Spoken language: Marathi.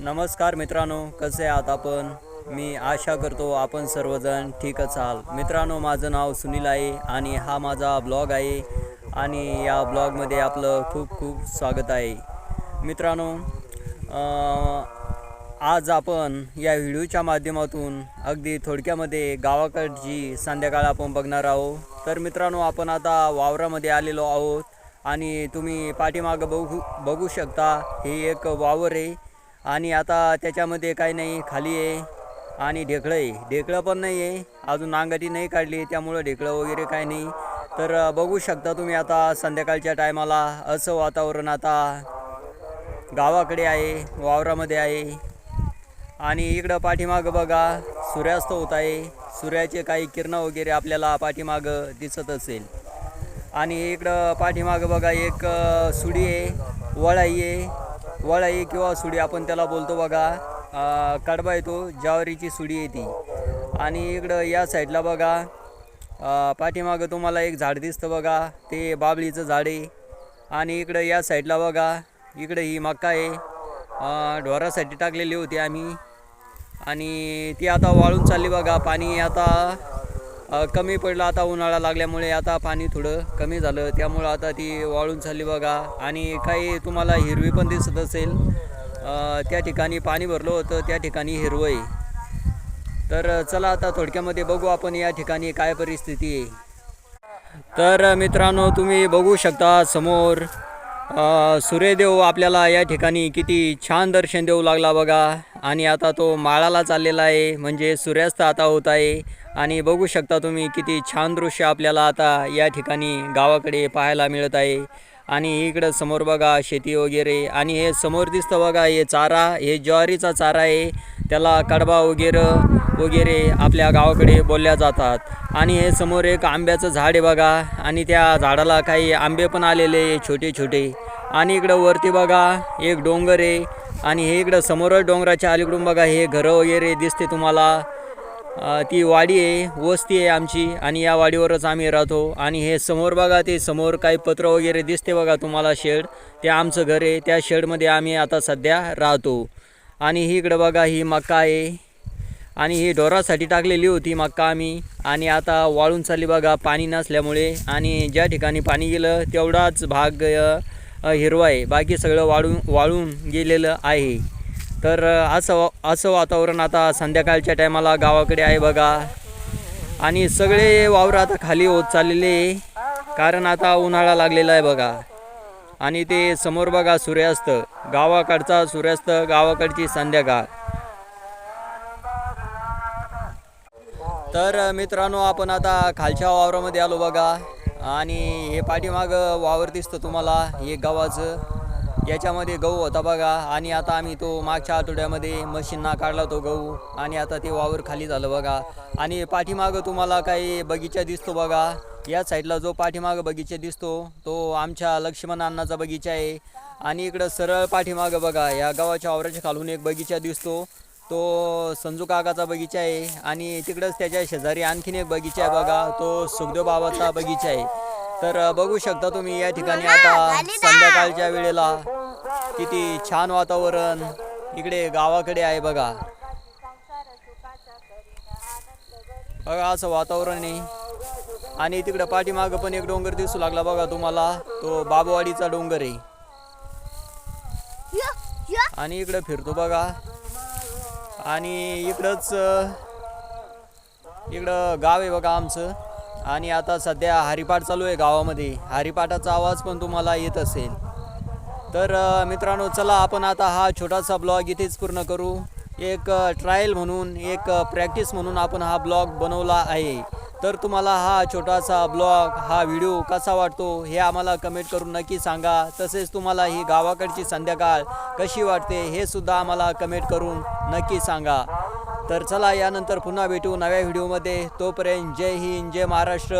नमस्कार मित्रांनो कसे आहात आपण? मी आशा करतो आपण सर्वजण ठीकच आहाल मित्रांनो माझं नाव सुनील आहे आणि हा माझा ब्लॉग आहे आणि या ब्लॉगमध्ये आपलं खूप खूप स्वागत आहे. मित्रांनो आज आपण या व्हिडिओच्या माध्यमातून अगदी थोडक्यामध्ये गावाकडची संध्याकाळ आपण बघणार आहोत. तर मित्रांनो आपण आता वावरामध्ये आलेलो आहोत आणि तुम्ही पाठीमागं बघू बघू शकता हे एक वावर आहे. आणि आता त्याच्यामध्ये काही नाही खाली आहे आणि ढेकळं आहे. ढेकळं पण नाही आहे. अजून नांगटी नाही काढली त्यामुळं ढेकळं वगैरे काही नाही. तर बघू शकता तुम्ही आता संध्याकाळच्या टायमाला असं वातावरण आता गावाकडे आहे वावरामध्ये आहे. आणि इकडं पाठीमागं बघा सूर्यास्त होत आहे. सूर्याचे काही किरणं वगैरे आपल्याला पाठीमागं दिसत असेल. आणि इकडं पाठीमागं बघा एक सुडी आहे वळाई आहे. वळाई किंवा सुडी आपण त्याला बोलतो बघा. कडबा येतो ज्वारीची सुडी आहे ती आणि इकडं या साईडला बघा. पाठीमागं तुम्हाला एक झाड दिसतं बघा. ते बाबळीचं झाड आहे. आणि इकडं या साईडला बघा. इकडं ही मका आहे. ढोरासाठी टाकलेली होती आम्ही. आणि ती आता वाळून चालली बघा. पाणी आता कमी पडलं आता उन्हाळा लागल्यामुळे आता पाणी थोडं कमी झालं. त्यामुळं आता ती वाळून चालली बघा. आणि काही तुम्हाला हिरवी पण दिसत असेल. त्या ठिकाणी पाणी भरलं होतं त्या ठिकाणी हिरवं आहे तर चला आता थोडक्यामध्ये बघू आपण या ठिकाणी काय परिस्थिती आहे. तर मित्रांनो तुम्ही बघू शकता समोर सूर्यदेव आपल्याला या ठिकाणी किती छान दर्शन देऊ लागला बघा. आणि आता तो माळाला चाललेला आहे म्हणजे सूर्यास्त आता होत आहे. आणि बघू शकता तुम्ही किती छान दृश्य आपल्याला आता या ठिकाणी गावाकडे पाहायला मिळत आहे. आणि इकडं समोर बघा शेती वगैरे. आणि हे समोर दिसतं बघा हे चारा हे ज्वारीचा चारा आहे. त्याला कडबा वगैरे वगैरे आपल्या गावाकडे बोलल्या जातात. आणि हे समोर एक आंब्याचं झाड आहे बघा. आणि त्या झाडाला काही आंबे पण आलेले छोटे छोटे आणि इकडं वरती बघा एक डोंगर आहे. आणि हे इकडं समोरच डोंगराच्या अलीकडून बघा हे घरं वगैरे दिसते तुम्हाला. ती वाडी आहे वस्ती आहे आमची आणि या वाडीवरच आम्ही राहतो. आणि हे समोर बघा ते समोर काही पत्र वगैरे दिसते बघा तुम्हाला शेड. ते आमचं घर आहे त्या शेडमध्ये आम्ही आता सध्या राहतो. आणि ही इकडं बघा ही मक्का आहे. आणि ही ढोरासाठी टाकलेली होती मक्का आम्ही. आणि आता वाळून चालली बघा पाणी नसल्यामुळे. आणि ज्या ठिकाणी पाणी गेलं तेवढाच भाग हिरवा आहे. बाकी सगळं वाळून वाळून गेलेलं आहे. तर असं असं वातावरण आता संध्याकाळच्या टायमाला गावाकडे आहे बघा. आणि सगळे वावर आता खाली होत चाललेले कारण आता उन्हाळा लागलेला आहे बघा. आणि ते समोर बघा सूर्यास्त. गावाकडचा सूर्यास्त गावाकडची संध्याकाळ. तर मित्रांनो आपण आता खालच्या वावरामध्ये आलो बघा. आणि हे पाठीमाग वावर दिसतं तुम्हाला. हे गावाचं याच्यामध्ये गहू होता बघा. आणि आता आम्ही तो मागच्या आठवड्यामध्ये मशीनना काढला तो गहू. आणि आता ते वावर खाली झालं बघा. आणि पाठीमागं तुम्हाला काही बगीचा दिसतो बघा. या साईडला जो पाठीमागं बगीचा दिसतो तो आमच्या लक्ष्मण अण्णाचा बगीचा आहे. आणि इकडं सरळ पाठीमागं बघा या गावाच्या वावराच्या खालून एक बगीचा दिसतो. तो संजू काकाचा बगीचा आहे. आणि तिकडंच त्याच्या शेजारी आणखीन एक बगीचा आहे बघा. तो सुखदेव बाबाचा बगीचा आहे. तर बघू शकता तुम्ही या ठिकाणी आता संध्याकाळच्या वेळेला किती छान वातावरण इकडे गावाकडे आहे बघा. बघा असं वातावरण आहे. आणि तिकडं पाठीमागं पण एक डोंगर दिसू लागला बघा तुम्हाला. तो बाबवाडीचा डोंगर आहे. आणि इकडं फिरतो बघा. आणि इकडंच इकडं गाव आहे बघा आमचं. आणि आता सध्या हरिपाठ चालू आहे गावामध्ये. हरिपाठाचा आवाज पण तुम्हाला येत असेल. तर मित्रांनो चला आपण आता हा छोटासा ब्लॉग इथेच पूर्ण करू. एक ट्रायल म्हणून एक प्रॅक्टिस म्हणून आपण हा ब्लॉग बनवला आहे. तर तुम्हाला हा छोटासा ब्लॉग हा व्हिडिओ कसा वाटतो हे आम्हाला कमेंट करून नक्की सांगा. तसेच तुम्हाला ही गावाकडची संध्याकाळ कशी वाटते हे सुद्धा आम्हाला कमेंट करून नक्की सांगा. तर चला यानंतर पुन्हा भेटू नव्या व्हिडिओमध्ये. तोपर्यंत जय हिंद जय महाराष्ट्र.